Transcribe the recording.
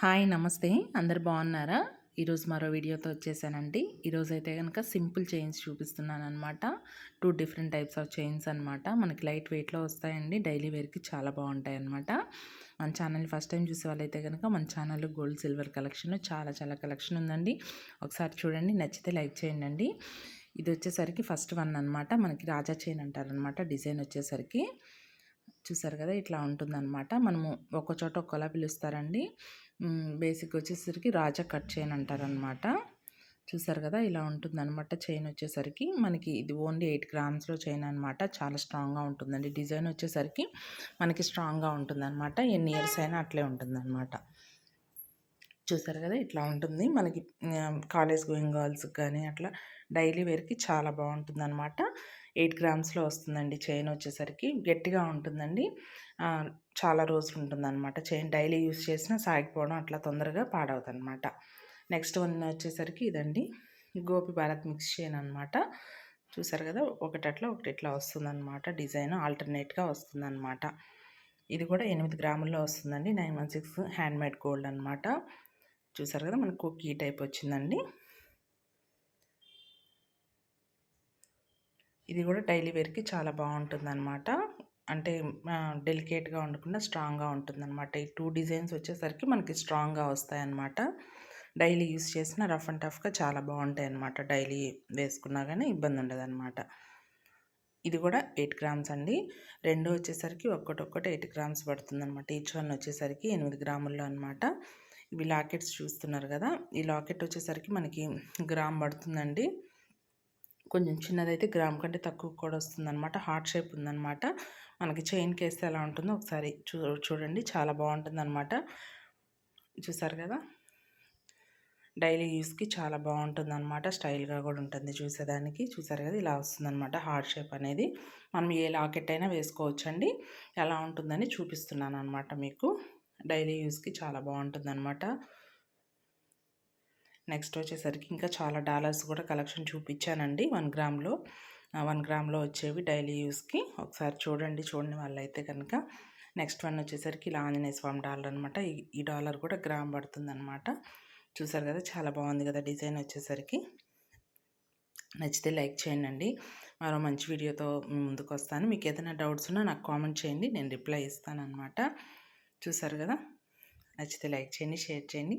Hi నమస్తే. అందరు బాగున్నారా? ఈరోజు మరో వీడియోతో వచ్చేసానండి. ఈరోజు అయితే కనుక సింపుల్ చైన్స్ చూపిస్తున్నాను అనమాట two different types of chains అనమాట మనకి లైట్ వెయిట్లో వస్తాయండి. డైలీ వేర్కి చాలా బాగుంటాయి అనమాట మన ఛానల్ ఫస్ట్ టైం చూసే వాళ్ళైతే కనుక మన ఛానల్లో గోల్డ్ సిల్వర్ కలెక్షన్ చాలా చాలా కలెక్షన్ ఉందండి. ఒకసారి చూడండి నచ్చితే లైక్ చేయండి ఇది వచ్చేసరికి ఫస్ట్ వన్ అనమాట మనకి రాజా చైన్ అంటారనమాట డిజైన్ వచ్చేసరికి. చూసారు కదా ఇట్లా ఉంటుందన్నమాట. మనము ఒక చోట ఒకలా పిలుస్తారండి. బేసిక్ వచ్చేసరికి రాజా కట్ చైన్ అంటారనమాట చూసారు కదా ఇలా ఉంటుందన్నమాట చైన్ వచ్చేసరికి. మనకి ఇది ఓన్లీ ఎయిట్ గ్రామ్స్లో చైన్ అనమాట చాలా స్ట్రాంగ్గా ఉంటుందండి. డిజైన్ వచ్చేసరికి మనకి స్ట్రాంగ్గా ఉంటుందన్నమాట. ఎన్ని ఇయర్స్ అయినా అట్లే ఉంటుందన్నమాట. చూసారు కదా ఇట్లా ఉంటుంది. మనకి కాలేజ్ గోయింగ్ గర్ల్స్కి కానీ అట్లా డైలీ వేర్కి చాలా బాగుంటుంది అనమాట ఎయిట్ గ్రామ్స్లో వస్తుందండి చైన్ వచ్చేసరికి. గట్టిగా ఉంటుందండి. చాలా రోజులు ఉంటుందన్నమాట. చైన్ డైలీ యూస్ చేసినా సాగిపోవడం అట్లా తొందరగా పాడవుతుంది అనమాట నెక్స్ట్ వన్ వచ్చేసరికి ఇదండి. గోపి భారత్ మిక్స్ చైన్ అనమాట చూసారు కదా ఒకటి అట్లా ఒకటి ఇట్లా వస్తుందన్నమాట. డిజైన్ ఆల్టర్నేట్గా వస్తుందన్నమాట. ఇది కూడా ఎనిమిది గ్రాముల్లో వస్తుందండి. Nine one six handmade gold అనమాట చూసారు కదా మనకు కీ టైప్ వచ్చిందండి. ఇది కూడా డైలీ వేర్కి చాలా బాగుంటుంది అనమాట అంటే డెలికేట్గా ఉండకుండా స్ట్రాంగ్గా ఉంటుందన్నమాట. ఈ టూ డిజైన్స్ వచ్చేసరికి మనకి స్ట్రాంగ్గా వస్తాయన్నమాట. డైలీ యూస్ చేసిన రఫ్ అండ్ టఫ్గా చాలా బాగుంటాయి అనమాట డైలీ వేసుకున్నా కానీ ఇబ్బంది ఉండదు ఇది కూడా ఎయిట్ గ్రామ్స్ అండి. రెండు వచ్చేసరికి ఒక్కటొక్కటి ఎయిట్ గ్రామ్స్ పడుతుంది అనమాట ఈచ్ వన్ వచ్చేసరికి ఎనిమిది గ్రాముల్లో అనమాట ఇవి లాకెట్స్ చూస్తున్నారు కదా ఈ లాకెట్ వచ్చేసరికి మనకి గ్రామ్ పడుతుందండి. కొంచెం చిన్నదైతే గ్రామ్ కంటే తక్కువ కూడా వస్తుందన్నమాట. హార్ట్ షేప్ ఉందన్నమాట. మనకి చైన్కి వేస్తే ఎలా ఉంటుందో ఒకసారి చూ చూడండి. చాలా బాగుంటుంది అనమాట చూసారు కదా? డైలీ యూస్కి చాలా బాగుంటుంది అనమాట స్టైల్గా కూడా ఉంటుంది చూసేదానికి. చూసారు కదా? ఇలా వస్తుందన్నమాట హార్ట్ షేప్ అనేది. మనం ఏ లాకెట్ అయినా వేసుకోవచ్చండి. ఎలా ఉంటుందని చూపిస్తున్నాను అనమాట మీకు. డైలీ యూస్కి చాలా బాగుంటుంది అనమాట నెక్స్ట్ వచ్చేసరికి ఇంకా చాలా డాలర్స్ కూడా కలెక్షన్ చూపించానండి. వన్ గ్రామ్లో వన్ గ్రామ్లో వచ్చేవి డైలీ యూస్కి. ఒకసారి చూడండి చూడని వాళ్ళైతే కనుక. నెక్స్ట్ వన్ వచ్చేసరికి ఇలా ఆంజనేయ స్వామి డాలర్ అనమాట ఈ డాలర్ కూడా గ్రామ్ పడుతుంది అనమాట చూసారు కదా చాలా బాగుంది కదా డిజైన్ వచ్చేసరికి. నచ్చితే లైక్ చేయండి మరో మంచి వీడియోతో ముందుకు వస్తాను. మీకు ఏదైనా డౌట్స్ ఉన్నా నాకు కామెంట్ చేయండి. నేను రిప్లై ఇస్తాను అనమాట చూసారు కదా? నచ్చితే లైక్ చేయండి షేర్ చేయండి.